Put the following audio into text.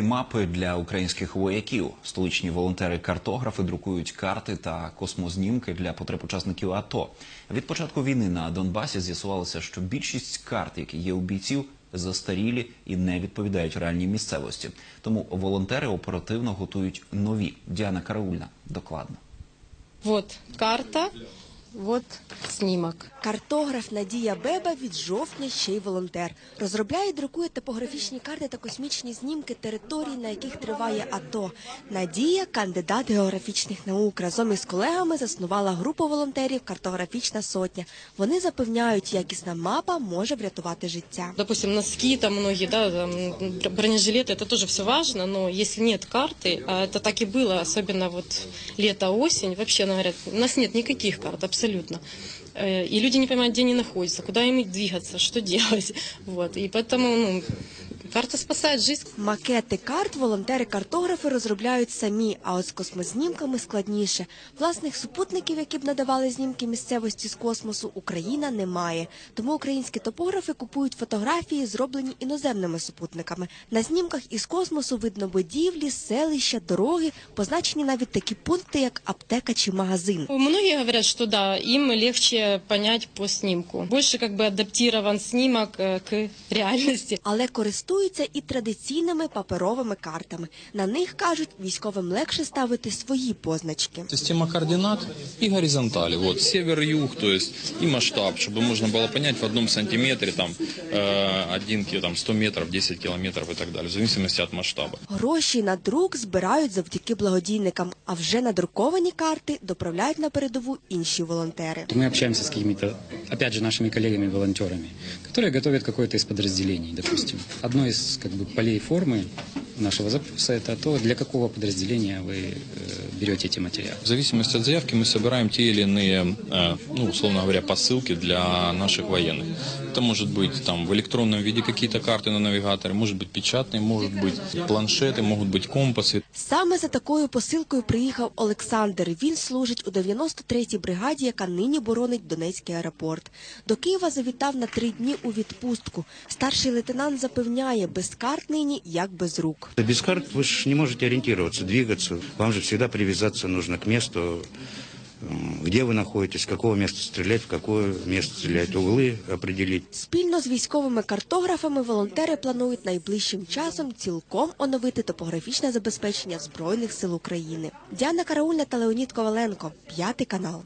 Мапи для українських вояків. Столичні волонтери-картографи друкують карти та космознімки для потреб учасників АТО. Від початку війни на Донбасі з'ясувалося, що більшість карт, які є у бійців, застарілі і не відповідають реальній місцевості. Тому волонтери оперативно готують нові. Діана Караульна докладно. Вот карта, вот снимок. Картограф Надія Беба від жовтня ще й волонтер. Розробляє і друкує топографічні карти та космічні знімки територій, на яких триває АТО. Надія кандидат географічних наук. Разом із колегами заснувала групу волонтерів Картографічна сотня. Вони запевняють, якісна мапа може врятувати життя. Допустим, носки там многие, да, там, бронежилеты, это тоже все важно, но если нет карты, а это так и было, особенно вот лето-осень, вообще, ну, говорят, у нас нет никаких карт абсолютно. Э, И люди не понимают, где они находятся, куда им двигаться, что делать. Вот. И поэтому, ну, карта спасает жизнь. Макети карт волонтери-картографи розробляють самі, а от з космознімками складніше. Власних супутників, які б надавали знімки місцевості з космосу, Україна не має. Тому українські топографи купують фотографії, зроблені іноземними супутниками. На знімках із космосу видно будівлі, селища, дороги, позначені навіть такі пункти, як аптека чи магазин. Многие говорят, что да, им легче понять по снимку. Больше как бы адаптирован снимок э, к реальности. Але користуються і традиційними паперовими картами. На них кажуть, військовим легше ставити свої позначки. Система координат и горизонтали. Вот север-юг, то есть и масштаб, чтобы можно было понять в одном сантиметре, там, э, один, ки- там, 100 метров, 10 километров и так далее, в зависимости от масштаба. Гроші на друк збирають завдяки благодійникам, а вже надруковані карти доправляють на передову інші волонтери. Мы общаемся с какими-то, опять же, нашими коллегами-волонтерами, которые готовят какое-то из подразделений, допустим. Одно из как бы, полей формы нашего запроса – это то, для какого подразделения вы э, берете эти материалы. В зависимости от заявки мы собираем те или иные, э, ну, условно говоря, посылки для наших военных. Это может быть там в электронном виде какие-то карты на навигаторе, может быть печатные, может быть планшеты, могут быть компасы. Саме за такою посилкою приїхав Олександр. Він служить у 93-й бригаді, яка нині боронить Донецький аеропорт. До Києва завітав на три дні у відпустку. Старший лейтенант запевняє, без карт нині як без рук. Без карт вы же не можете ориентироваться, двигаться. Вам же всегда привязаться нужно к месту, де где знаходитесь, какого места стрелять, в какое місце стріляти, угли определить. Спільно з військовими картографами волонтери планують найближчим часом цілком оновити топографічне забезпечення Збройних сил України. Діана Караульна та Леонід Коваленко, п'ятий канал.